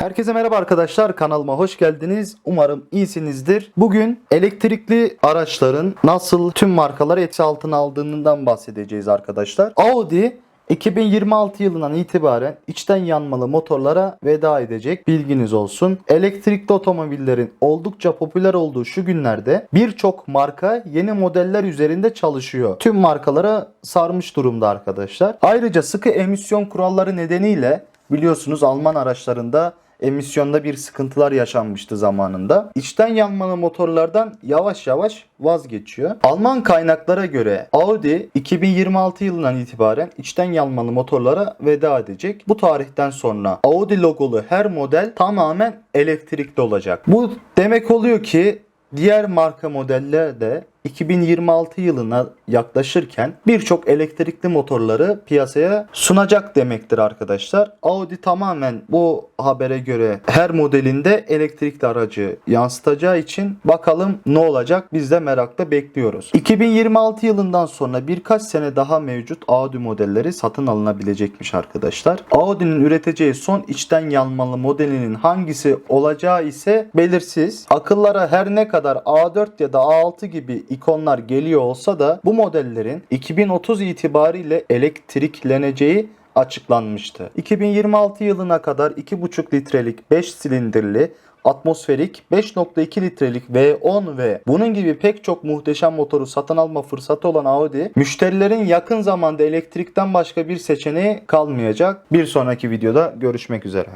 Herkese merhaba arkadaşlar kanalıma hoş geldiniz. Umarım iyisinizdir. Bugün elektrikli araçların nasıl tüm markaları etkisi altına aldığından bahsedeceğiz arkadaşlar. Audi 2026 yılından itibaren içten yanmalı motorlara veda edecek bilginiz olsun. Elektrikli otomobillerin oldukça popüler olduğu şu günlerde birçok marka yeni modeller üzerinde çalışıyor. Tüm markalara sarmış durumda arkadaşlar. Ayrıca sıkı emisyon kuralları nedeniyle biliyorsunuz Alman araçlarında emisyonda bir sıkıntılar yaşanmıştı zamanında. İçten yanmalı motorlardan yavaş yavaş vazgeçiyor. Alman kaynaklara göre Audi 2026 yılından itibaren içten yanmalı motorlara veda edecek. Bu tarihten sonra Audi logolu her model tamamen elektrikli olacak. Bu demek oluyor ki diğer marka modeller de 2026 yılına yaklaşırken birçok elektrikli motorları piyasaya sunacak demektir arkadaşlar. Audi tamamen bu habere göre her modelinde elektrikli aracı yansıtacağı için bakalım ne olacak biz de merakla bekliyoruz. 2026 yılından sonra birkaç sene daha mevcut Audi modelleri satın alınabilecekmiş arkadaşlar. Audi'nin üreteceği son içten yanmalı modelinin hangisi olacağı ise belirsiz. Akıllara her ne kadar A4 ya da A6 gibi ikonlar geliyor olsa da bu modellerin 2030 itibariyle elektrikleneceği açıklanmıştı. 2026 yılına kadar 2,5 litrelik 5 silindirli atmosferik 5.2 litrelik V10 ve bunun gibi pek çok muhteşem motoru satın alma fırsatı olan Audi, müşterilerin yakın zamanda elektrikten başka bir seçeneği kalmayacak. Bir sonraki videoda görüşmek üzere.